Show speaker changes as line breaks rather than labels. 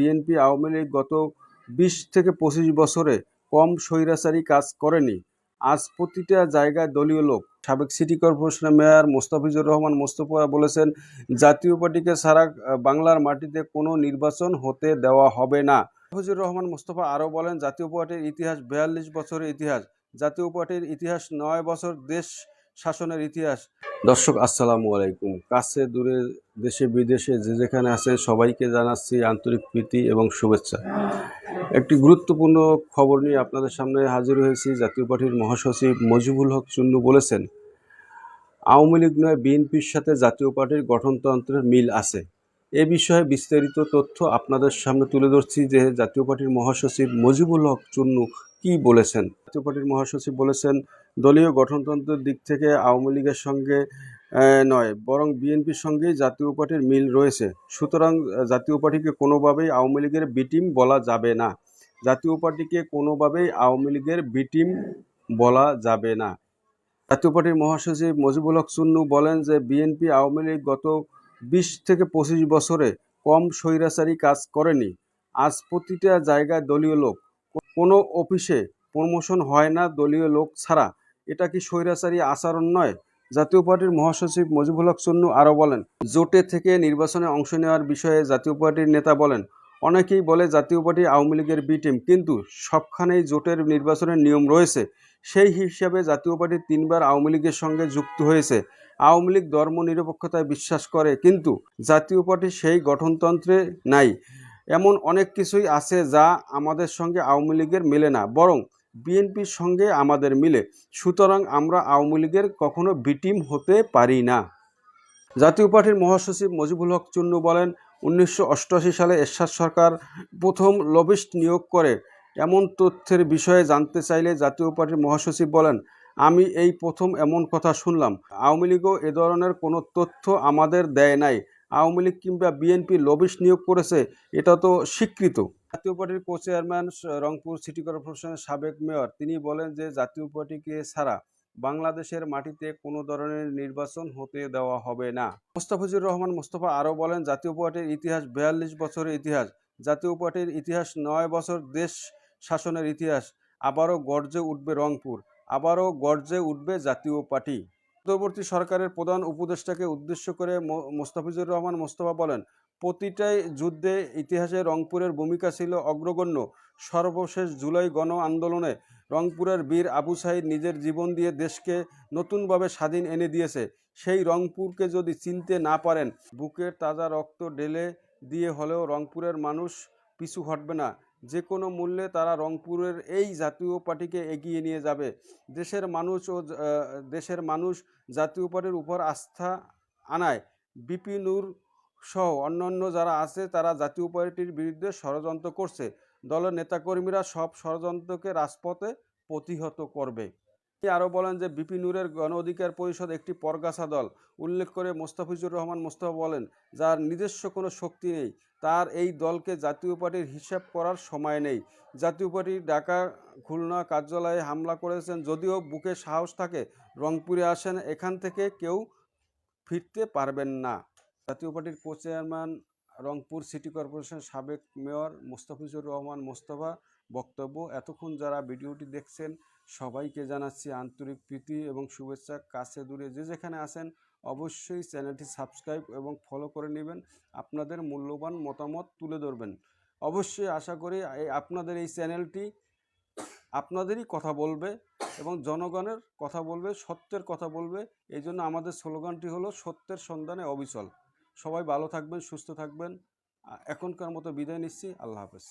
BNP Awami League গত বিশ থেকে পঁচিশ বছরে কম স্বৈরাচারী কাজ করেনি। আজ প্রতিটা জায়গায় দলীয় লোক, সাবেক সিটি কর্পোরেশনের মেয়র মোস্তাফিজুর রহমান মোস্তফা বলেছেন, জাতীয় পার্টিকে ছাড়া বাংলার মাটিতে কোনো নির্বাচন হতে দেওয়া হবে না। মোস্তাফিজুর রহমান মোস্তফা আরও বলেন, জাতীয় পার্টির ইতিহাস বিয়াল্লিশ বছরের ইতিহাস। জাতীয় পার্টির ইতিহাস নয় বছর দেশ শাসনের ইতিহাস। দর্শক, আসসালামু আলাইকুম। কাছে দূরে দেশে, বিদেশে যে যেখানে আছেন, সবাইকে জানাচ্ছি আন্তরিক প্রীতি এবং শুভেচ্ছা। একটি গুরুত্বপূর্ণ খবর নিয়ে আপনাদের সামনে হাজির হয়েছি। জাতীয় পার্টির মহাসচিব মজিবুল হক চুন্নু বলেছেন, আওয়ামী লীগ নয়, বিএনপির সাথে জাতীয় পার্টির গঠনতন্ত্রের মিল আছে। এ বিষয়ে বিস্তারিত তথ্য আপনাদের সামনে তুলে ধরছি যে জাতীয় পার্টির মহাসচিব মজিবুল হক চুন্নু কি বলেছেন। জাতীয় পার্টির মহাসচিব বলেছেন দলীয় গঠনতন্ত্রের দিক থেকে আওয়ামী লীগের সঙ্গে নয়, বরং বিএনপির সঙ্গেই জাতীয় পার্টির মিল রয়েছে। সুতরাং জাতীয় পার্টিকে কোনোভাবেই আওয়ামী লীগের বিটিম বলা যাবে না। জাতীয় পার্টিকে কোনোভাবেই আওয়ামী লীগের বিটিম বলা যাবে না। জাতীয় পার্টির মহাসচিব মজিবুল হক চুন্নু বলেন যে, বিএনপি আওয়ামী লীগ গত বিশ থেকে পঁচিশ বছরে কম স্বৈরাচারী কাজ করেনি। আজ প্রতিটা জায়গায় দলীয় লোক, কোনো অফিসে প্রমোশন হয় না দলীয় লোক ছাড়া। এটা কি স্বৈরাচারী আচরণ নয়? জাতীয় পার্টির মহাসচিব মজিবুল হক চুন্নু আরও বলেন, জোটে থেকে নির্বাচনে অংশ নেওয়ার বিষয়ে জাতীয় পার্টির নেতা বলেন, অনেকেই বলে জাতীয় পার্টি আওয়ামী লীগের বি টিম কিন্তু সবখানেই জোটের নির্বাচনের নিয়ম রয়েছে। সেই হিসাবে জাতীয় পার্টি তিনবার আওয়ামী লীগের সঙ্গে যুক্ত হয়েছে। আওয়ামী লীগ ধর্ম নিরপেক্ষতায় বিশ্বাস করে, কিন্তু জাতীয় পার্টি সেই গঠনতন্ত্রে নাই। এমন অনেক কিছুই আছে যা আমাদের সঙ্গে আওয়ামী লীগের মেলে না, বরং বিএনপির সঙ্গে আমাদের মিলে, সুতরাং আমরা আওয়ামী লীগের কখনো বিটিম হতে পারি না। জাতীয় পার্টির মহাসচিব মজিবুল হক চুন্নু বলেন, উনিশশো অষ্টআশি সালে এরশাদ সরকার প্রথম লবিস্ট নিয়োগ করে। এমন তথ্যের বিষয়ে জানতে চাইলে জাতীয় পার্টির মহাসচিব বলেন, আমি এই প্রথম এমন কথা শুনলাম। আওয়ামী লীগও এ ধরনের কোনো তথ্য আমাদের দেয় নাই। আওয়ামী লীগ কিংবা বিএনপি লবিস্ট নিয়োগ করেছে, এটা তো স্বীকৃত। জাতীয় পার্টির কো চেয়ারম্যান রংপুর সিটি কর্পোরেশনের সাবেক মেয়র তিনি বলেন যে জাতীয় পার্টিকে ছাড়া বাংলাদেশের মাটিতে কোনো ধরনের নির্বাচন হতে দেওয়া হবে না। মোস্তাফিজুর রহমান মোস্তফা আরও বলেন, জাতীয় পার্টির ইতিহাস বিয়াল্লিশ বছরের ইতিহাস, জাতীয় পার্টির ইতিহাস নয় বছর দেশ শাসনের ইতিহাস, আবারও গর্জে উঠবে রংপুর, আবারও গর্জে উঠবে জাতীয় পার্টি। অন্তর্বর্তী সরকারের প্রধান উপদেষ্টাকে উদ্দেশ্য করে মোস্তাফিজুর রহমান মোস্তফা বলেন প্রতিটাই যুদ্ধে ইতিহাসে রংপুরের ভূমিকা ছিল অগ্রগণ্য। সর্বশেষ জুলাই গণ আন্দোলনে রংপুরের বীর আবু সাইদ নিজের জীবন দিয়ে দেশকে নতুনভাবে স্বাধীন এনে দিয়েছে। সেই রংপুরকে যদি চিনতে না পারেন, বুকের তাজা রক্ত ঢেলে দিয়ে হলেও রংপুরের মানুষ পিছু হটবে না। যে কোনো মূল্যে তারা রংপুরের এই জাতীয় পার্টিকে এগিয়ে নিয়ে যাবে। দেশের মানুষ ও দেশের মানুষ জাতীয় পার্টির উপর আস্থা আনায়। বিপিনুর সহ অন্যান্য যারা আছে, তারা জাতীয় পার্টির বিরুদ্ধে ষড়যন্ত্র করছে। দলের নেতাকর্মীরা সব ষড়যন্ত্রকে রাজপথে প্রতিহত করবে। তিনি আরও বলেন যে বিপিনুরের গণ অধিকার পরিষদ একটি পরগাছা দল। উল্লেখ করে মোস্তাফিজুর রহমান মোস্তফা বলেন, যার নিজস্ব কোনো শক্তি নেই, তার এই দলকে জাতীয় পার্টির হিসাব করার সময় নেই। জাতীয় পার্টি ঢাকা খুলনা কার্যালয়ে হামলা করেছেন, যদিও বুকে সাহস থাকে, রংপুরে আসেন, এখান থেকে কেউ ফিরতে পারবেন না। জাতীয় পার্টির কো চেয়ারম্যান রংপুর সিটি কর্পোরেশনের সাবেক মেয়র মোস্তাফিজুর রহমান মোস্তফা বক্তব্য, এতক্ষণ যারা ভিডিওটি দেখছেন, সবাইকে জানাচ্ছি আন্তরিক প্রীতি এবং শুভেচ্ছা। কাছে দূরে যে যেখানে আছেন, অবশ্যই চ্যানেলটি সাবস্ক্রাইব এবং ফলো করে নেবেন। আপনাদের মূল্যবান মতামত তুলে ধরবেন। অবশ্যই আশা করি এই- আপনাদের এই চ্যানেলটি আপনাদেরই কথা বলবে এবং জনগণের কথা বলবে, সত্যের কথা বলবে। এই জন্য আমাদের স্লোগানটি হলো, সত্যের সন্ধানে অবিচল। সবাই ভালো থাকবেন সুস্থ থাকবেন। এখনকার মতো বিদায় নিচ্ছি। আল্লাহ হাফেজ।